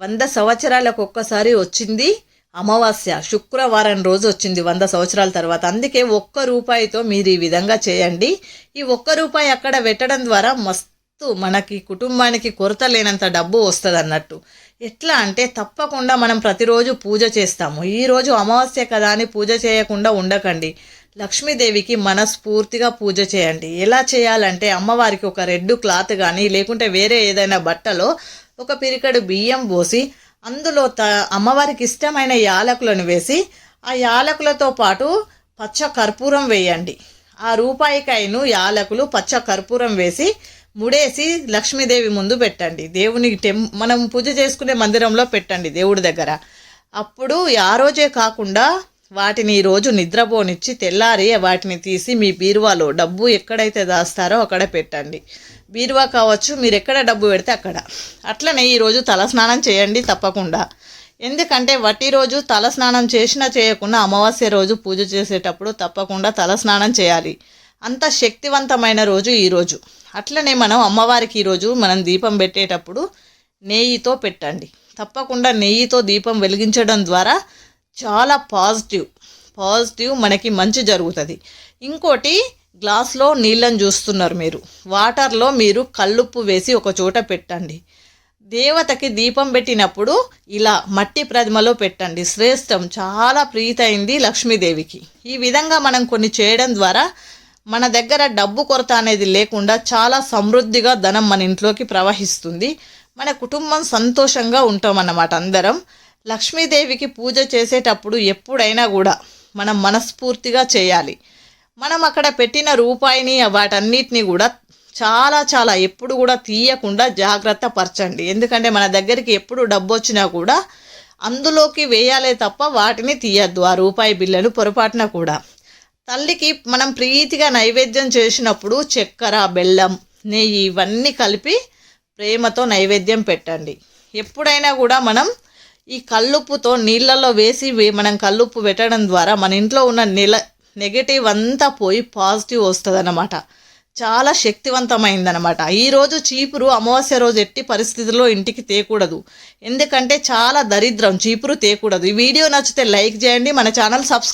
వంద సంవత్సరాలకు ఒక్కసారి వచ్చింది అమావాస్య శుక్రవారం రోజు వచ్చింది వంద సంవత్సరాల తర్వాత. అందుకే ఒక్క రూపాయితో మీరు ఈ విధంగా చేయండి. ఈ ఒక్క రూపాయి అక్కడ పెట్టడం ద్వారా మస్తు మనకి కుటుంబానికి కొరత లేనంత డబ్బు వస్తుంది అన్నట్టు ఎట్లా అంటే తప్పకుండా మనం ప్రతిరోజు పూజ చేస్తాము. ఈరోజు అమావాస్య కదా అని పూజ చేయకుండా ఉండకండి. లక్ష్మీదేవికి మనస్ఫూర్తిగా పూజ చేయండి. ఎలా చేయాలంటే అమ్మవారికి ఒక రెడ్ క్లాత్ కానీ లేకుంటే వేరే ఏదైనా బట్టలో ఒక పిరికడు బియ్యం పోసి అందులో త అమ్మవారికి ఇష్టమైన యాలకులను వేసి ఆ యాలకులతో పాటు పచ్చ కర్పూరం వేయండి. ఆ రూపాయికాయను యాలకులు పచ్చ కర్పూరం వేసి ముడేసి లక్ష్మీదేవి ముందు పెట్టండి. దేవుని టెం మనం పూజ చేసుకునే మందిరంలో పెట్టండి దేవుడి దగ్గర. అప్పుడు ఆ రోజే కాకుండా వాటిని ఈరోజు నిద్రపోనిచ్చి తెల్లారి వాటిని తీసి మీ బీరువాలో డబ్బు ఎక్కడైతే దాస్తారో అక్కడ పెట్టండి. బీరువా కావచ్చు మీరు ఎక్కడ డబ్బు పెడితే అక్కడ. అట్లనే ఈరోజు తలస్నానం చేయండి తప్పకుండా. ఎందుకంటే వట్టి రోజు తలస్నానం చేసినా చేయకుండా అమావాస్య రోజు పూజ చేసేటప్పుడు తప్పకుండా తలస్నానం చేయాలి. అంత శక్తివంతమైన రోజు ఈరోజు అట్లనే మనం అమ్మవారికి ఈరోజు మనం దీపం పెట్టేటప్పుడు నెయ్యితో పెట్టండి. తప్పకుండా నెయ్యితో దీపం వెలిగించడం ద్వారా చాలా పాజిటివ్. పాజిటివ్ మనకి మంచి జరుగుతుంది. ఇంకోటి గ్లాస్లో నీళ్ళని చూస్తున్నారు మీరు. వాటర్లో మీరు కల్లుప్పు వేసి ఒక చోట పెట్టండి. దేవతకి దీపం పెట్టినప్పుడు ఇలా మట్టి ప్రతిమలో పెట్టండి. శ్రేష్టం. చాలా ప్రీతైంది లక్ష్మీదేవికి. ఈ విధంగా మనం కొన్ని చేయడం ద్వారా మన దగ్గర డబ్బు కొరత అనేది లేకుండా చాలా సమృద్ధిగా ధనం మన ఇంట్లోకి ప్రవహిస్తుంది. మన కుటుంబం సంతోషంగా ఉంటాం అన్నమాట అందరం. లక్ష్మీదేవికి పూజ చేసేటప్పుడు ఎప్పుడైనా కూడా మనం మనస్ఫూర్తిగా చేయాలి. మనం అక్కడ పెట్టిన రూపాయిని వాటన్నిటిని కూడా చాలా చాలా ఎప్పుడు కూడా తీయకుండా జాగ్రత్త పరచండి. ఎందుకంటే మన దగ్గరికి ఎప్పుడు డబ్బు వచ్చినా కూడా అందులోకి వేయాలే తప్ప వాటిని తీయద్దు ఆ రూపాయి బిళ్ళను పొరపాటున కూడా. తల్లికి మనం ప్రీతిగా నైవేద్యం చేసినప్పుడు చక్కెర బెల్లం నెయ్యి ఇవన్నీ కలిపి ప్రేమతో నైవేద్యం పెట్టండి. ఎప్పుడైనా కూడా మనం ఈ కల్లుప్పుతో నీళ్ళల్లో వేసి మనం కల్లుప్పు పెట్టడం ద్వారా మన ఇంట్లో ఉన్న నెల నెగటివ్ అంతా పోయి పాజిటివ్ వస్తుంది అన్నమాట చాలా శక్తివంతమైందనమాట ఈరోజు చీపురు అమావాస్య రోజు ఎట్టి పరిస్థితుల్లో ఇంటికి తేకూడదు. ఎందుకంటే చాలా దరిద్రం చీపురు తేకూడదు. ఈ వీడియో నచ్చితే లైక్ చేయండి. మన ఛానల్ సబ్స్క్రైబ్